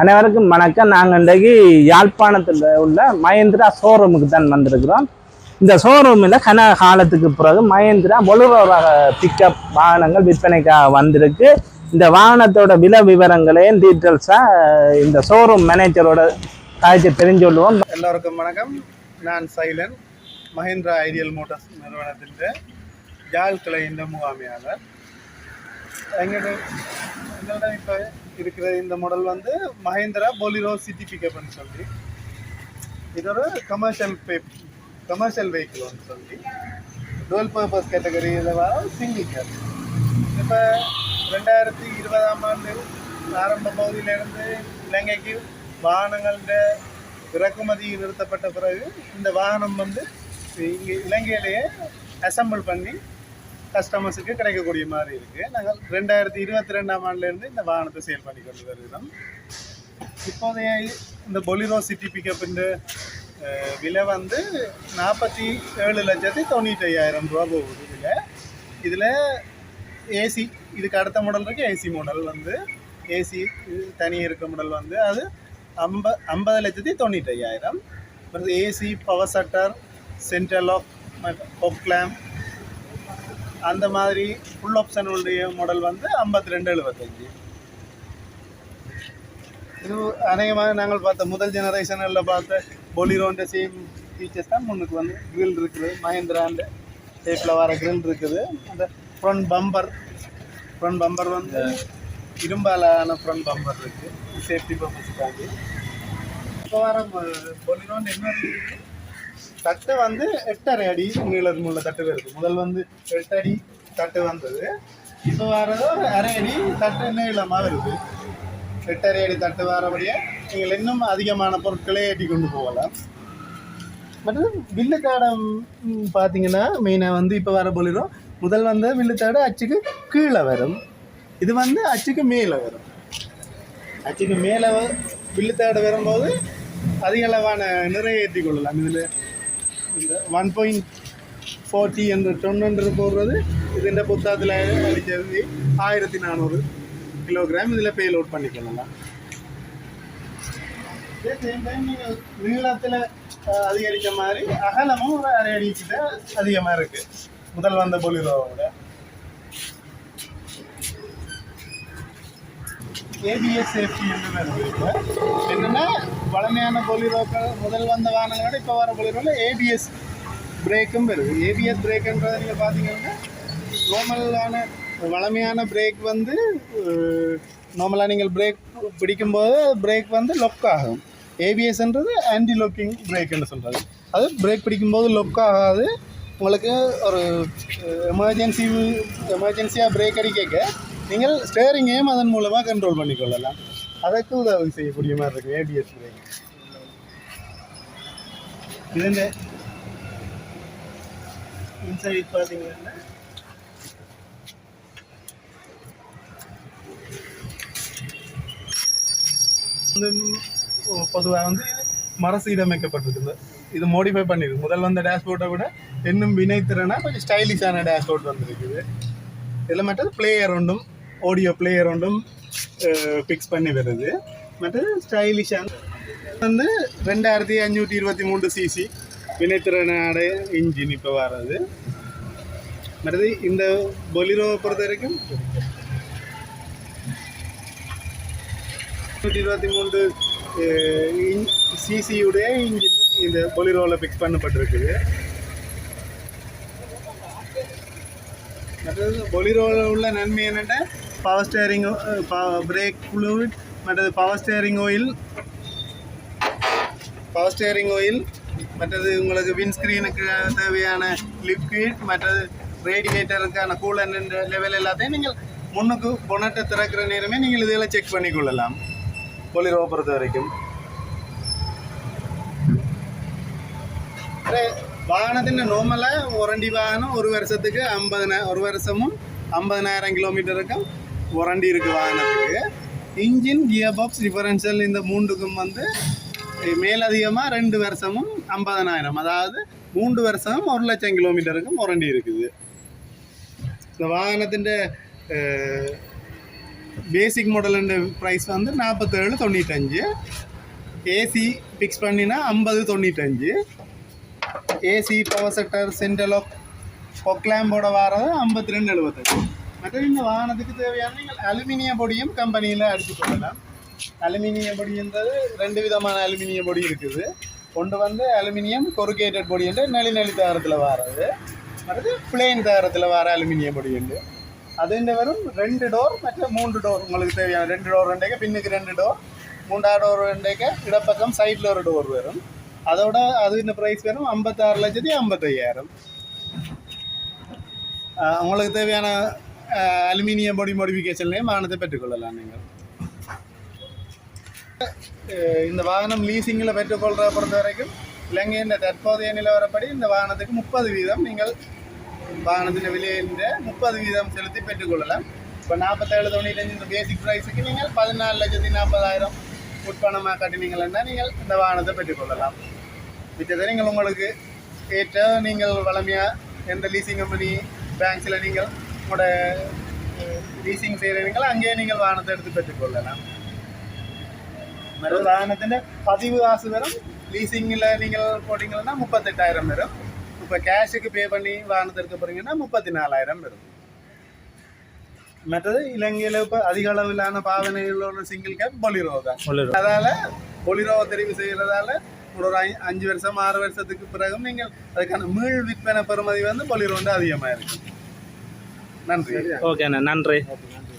அனைவருக்கும் வணக்கம். நாங்கள் இன்றைக்கு யாழ்ப்பாணத்தில் உள்ள மகேந்திரா ஷோரூமுக்கு தான் வந்திருக்கிறோம். இந்த ஷோரூமில் கன காலத்துக்கு பிறகு மகேந்திரா பொலுரோ பிக்கப் வாகனங்கள் விற்பனைக்காக வந்திருக்கு. இந்த வாகனத்தோட விலை விவரங்களையும் டீட்டெயில்ஸாக இந்த ஷோரூம் மேனேஜரோட காய்ச்சி தெரிஞ்சுள்ளுவோம் எல்லோருக்கும் வணக்கம். நான் சைலன் மஹிந்திரா ஐடியல் மோட்டார்ஸ் நிறுவனத்தின் ஜாழ் கிளையின் முகாமையாளர். எங்களோட இப்போ இருக்கிற இந்த மாடல் வந்து மஹேந்திரா பொலிரோ சிட்டி பிக்கப்னு சொல்லி. இது ஒரு கமர்ஷியல் பே கமர்ஷியல் வெஹிக்கிள்னு சொல்லி. டுவெல் பர்பஸ் கேட்டகரியில் வர சிங்கிள் கேர் இப்போ ரெண்டாயிரத்தி இருபதாம் ஆண்டு ஆரம்ப பகுதியிலிருந்து இலங்கைக்கு வாகனங்கள இறக்குமதி நிறுத்தப்பட்ட பிறகு இந்த வாகனம் வந்து இங்கே இலங்கையிலேயே அசம்பிள் பண்ணி கஸ்டமர்ஸுக்கு கிடைக்கக்கூடிய மாதிரி இருக்குது நாங்கள் ரெண்டாயிரத்தி இருபத்தி ரெண்டாம் ஆண்டுலேருந்து இந்த வாகனத்தை சேல் பண்ணி கொண்டு வருகிறோம். இப்போதைய இந்த பொலிரோ சிட்டி பிக்கப்பின் விலை வந்து நாற்பத்தி ஏழு லட்சத்தி தொண்ணூற்றி ஐயாயிரம் ரூபா போகுது இதில். இதில் ஏசி இதுக்கு அடுத்த மாடல் இருக்குது ஏசி மாடல் வந்து ஏசி தனி இருக்க மாடல் வந்து அது ஐம்ப ஐம்பது லட்சத்தி தொண்ணூற்றி ஐயாயிரம். AC power shutter central lock ஒக்லாம் அந்த மாதிரி ஃபுல் ஆப்ஷன் உடைய மாடல் வந்து ஐம்பத்தி ரெண்டு எழுபத்தஞ்சு. இது அநேகமாக நாங்கள் பார்த்த முதல் ஜெனரேஷனில் பார்த்த பொலிரோன்ற சேம் ஃபீச்சர்ஸ் தான் முன்னுக்கு வந்து கிரில் இருக்குது. மஹேந்திராண்ட ஷேப்பில் வர க்ரில் இருக்குது. அந்த ஃப்ரண்ட் பம்பர் ஃப்ரண்ட் பம்பர் வந்து இரும்பாலான ஃப்ரண்ட் பம்பர் இருக்குது சேஃப்டி பர்பஸ்க்காண்டி இப்போ வர பொலிரோன் என்ன தட்டு வந்து எட்டரை அடி நீளம் உள்ள தட்டு வருது முதல் வந்து எட்டடி தட்டு வந்தது. இப்போ வர்றது ஒரு அரை அடி தட்டு நீளமாக வருது. எட்டரை அடி தட்டு வரபடியே நீங்கள் இன்னும் அதிகமான பொருட்களை ஏற்றி கொண்டு போகலாம். மற்றும் வில்லுக்காடை பார்த்தீங்கன்னா மெயினாக வந்து இப்போ வர போலிடும் முதல் வந்து வில்லுத்தாடு அச்சுக்கு கீழே வரும். இது வந்து அச்சுக்கு மேலே வரும். அச்சுக்கு மேலே வில்லுத்தாடு வரும்போது அதிக அளவான நிறைய ஏற்றி கொள்ளலாம். இதில் இந்த ஒன் பாயிண்ட் ஃபோர்ட்டி என்ற டொன்னு போடுறது. இதுன்ற புத்தகத்தில் அடித்தது ஆயிரத்தி நானூறு கிலோகிராம் இதில் பே லோட் பண்ணிக்கொள்ளலாம் நீங்கள் நீளத்தில் அதிகரித்த மாதிரி அகலமும் ஒரு அரை அடி அதிகமாக இருக்குது முதல் வந்த பொலிரோவோட ஏபிஎஸ் சேஃப்டி என்று இப்போ என்னென்னா பழமையான பொலிரோக்கள் முதல் வந்த வாகனங்களோட இப்போ வர பொலிரோவில் ஏபிஎஸ் பிரேக்கும் வருது. ஏபிஎஸ் பிரேக்குன்றதை நீங்கள் பார்த்தீங்கன்னா நார்மலான வளமையான பிரேக் வந்து நார்மலாக நீங்கள் பிரேக் பிடிக்கும்போது பிரேக் வந்து லொக் ஆகும். ஏபிஎஸ்ன்றது ஆன்டி லொக்கிங் பிரேக்குன்னு சொல்கிறது அது பிரேக் பிடிக்கும்போது லொக் ஆகாது. உங்களுக்கு ஒரு எமர்ஜென்சி எமர்ஜென்சியாக பிரேக் அடிக்க நீங்கள் ஸ்டேரிங்கையும் அதன் மூலமாக கண்ட்ரோல் பண்ணிக்கொள்ளலாம். அதற்கு உதவி செய்யக்கூடிய மாதிரி இருக்கு ஏபிஎஸ் பிரேக் இதுங்க இன்சைட் பார்த்தீங்கன்னா பொதுவாக வந்து மர சீரமைக்கப்பட்டிருக்கு இது மோடிஃபை பண்ணிடுது முதல் வந்த டேஷ்போர்ட்டை விட இன்னும் வினைத்திறனா கொஞ்சம் ஸ்டைலிஷான டேஷ்போர்ட் வந்திருக்குது. இதில் மட்டும் பிளேயர் ஒன்றும் ஆடியோ பிளேயர் ஒன்றும் ஃபிக்ஸ் பண்ணி வருது மற்றது ஸ்டைலிஷான வந்து ரெண்டாயிரத்தி அஞ்சூற்றி இருபத்தி மூன்று சிசி வினைத்திறனாட இன்ஜின் இப்போ வர்றது. மற்றது இந்த பொலிரோவை பொறுத்த வரைக்கும் இருபத்தி மூன்று சிசியுடைய இன்ஜின் இந்த பொலிரோவில் ஃபிக்ஸ் பண்ணப்பட்டிருக்குது. மற்றது பொலிரோவில் உள்ள நன்மை என்னென்னா பவர் ஸ்டேரிங் பிரேக் ஃப்ளூட் மற்றது power steering oil power steering oil மற்றது உங்களுக்கு விண்ட்ஸ்க்ரீனுக்கு தேவையான லிக்விட் மற்றது ரேடியேட்டருக்கான கூலன் லெவல் எல்லாத்தையும் நீங்கள் முன்னுக்கு பொனட்டை திறக்கிற நேரமே நீங்கள் இதெல்லாம் செக் பண்ணிக்கொள்ளலாம். ஒளிரவை பொறுத்த வரைக்கும். வாகனத்தின் நோமலாக ஒரண்டி வாகனம் ஒரு வருஷத்துக்கு ஐம்பது ஒரு வருஷமும் ஐம்பதனாயிரம் கிலோமீட்டருக்கும் வாரண்டி இருக்குது வாகனத்துக்கு. இன்ஜின் கியர் பாக்ஸ் டிஃபரன்ஷியல் இந்த மூன்றுக்கும் வந்து மேலதிகமாக ரெண்டு வருஷமும் ஐம்பதனாயிரம். அதாவது மூன்று வருஷமும் ஒரு லட்சம் கிலோமீட்டருக்கும் வாரண்டி இருக்குது. இந்த வாகனத்தின் பேசிக் மாடலுன்ற ப்ரைஸ் வந்து நாற்பத்தேழு தொண்ணூத்தஞ்சு. ஏசி ஃபிக்ஸ் பண்ணினா ஐம்பது தொண்ணூத்தஞ்சு. ஏசி பவர் செக்டர் சென்டலோ பொக்லாம்போட வாரது ஐம்பத்தி ரெண்டு எழுபத்தஞ்சு மற்ற வாகனத்துக்கு தேவையான நீங்கள் அலுமினிய பொடியும் கம்பெனியில் அடித்து கொள்ளலாம் அலுமினிய பொடின்றது ரெண்டு விதமான அலுமினிய பொடி இருக்குது. கொண்டு வந்து அலுமினியம் கொருகேட்டட் பொடி என்று நெளி நெளி தயாரத்தில் வாரது. அடுத்து பிளெயின் தயாரத்தில் வர அலுமினிய பொடி உண்டு. அதுன்ற வெறும் ரெண்டு டோர் மற்ற மூன்று டோர் உங்களுக்கு தேவையான ரெண்டு டோர் ரெண்டேக்க பின்னுக்கு ரெண்டு டோர் மூன்றாவது டோர் ரெண்டேக்க இடப்பக்கம் சைடில் ஒரு டோர் வரும் அதோட அது இந்த ப்ரைஸ் வெறும் ஐம்பத்தாறு லட்சத்தி ஐம்பத்தையாயிரம். உங்களுக்கு தேவையான அலுமினியம் பொடி மாடிஃபிகேஷன்லேயும் வாகனத்தை பெற்றுக்கொள்ளலாம் நீங்கள். இந்த வாகனம் லீசிங்கில் பெற்றுக்கொள்றதை பொறுத்த வரைக்கும் இலங்கையின் தற்போதைய நிலவரப்படி இந்த வாகனத்துக்கு முப்பது வீதம் நீங்கள் வாகனத்தின் விலையின் முப்பது வீதம் செலுத்தி பெற்றுக்கொள்ளலாம். இப்போ நாற்பத்தேழு தொண்ணூத்தஞ்சு இந்த பேசிக் ப்ரைஸுக்கு நீங்கள் பதினாலு லட்சத்தி நாற்பதாயிரம் உட்பணமாக கட்டினீங்கன்னா நீங்கள் இந்த வாகனத்தை பெற்றுக்கொள்ளலாம். மிச்சத்தை நீங்கள் உங்களுக்கு ஏற்ற நீங்கள் வளமையாக எந்த லீசிங் கம்பெனி பேங்க்ஸில் நீங்கள் உங்களோட லீசிங் செய்கிறீங்களோ அங்கேயே நீங்கள் வாகனத்தை எடுத்து பெற்றுக்கொள்ளலாம். மறு வாகனத்திൻ്റെ பதிவு காசு வரும். லீசிங்கில் நீங்கள் போட்டிங்கன்னா முப்பத்தெட்டாயிரம் வரும். இப்போ கேஷுக்கு பே பண்ணி வாகனத்தை எடுக்க போகிறீங்கன்னா முப்பத்தி நாலாயிரம் வரும். மற்றது இலங்கையில் இப்போ அதிக அளவிலான பாவனைகள் உள்ள சிங்கிள் கேப் பொலிரோ தான். அதால பொலிரோவை தெரிவு செய்கிறதால ஒரு அஞ்சு வருஷம் ஆறு வருஷத்துக்கு பிறகும் நீங்கள் அதுக்கான மீள் விற்பனை பெறுமதி வந்து பொலிரோண்டு அதிகமாக இருக்கு நன்றி. ஓகேண்ணா நன்றி. நன்றி.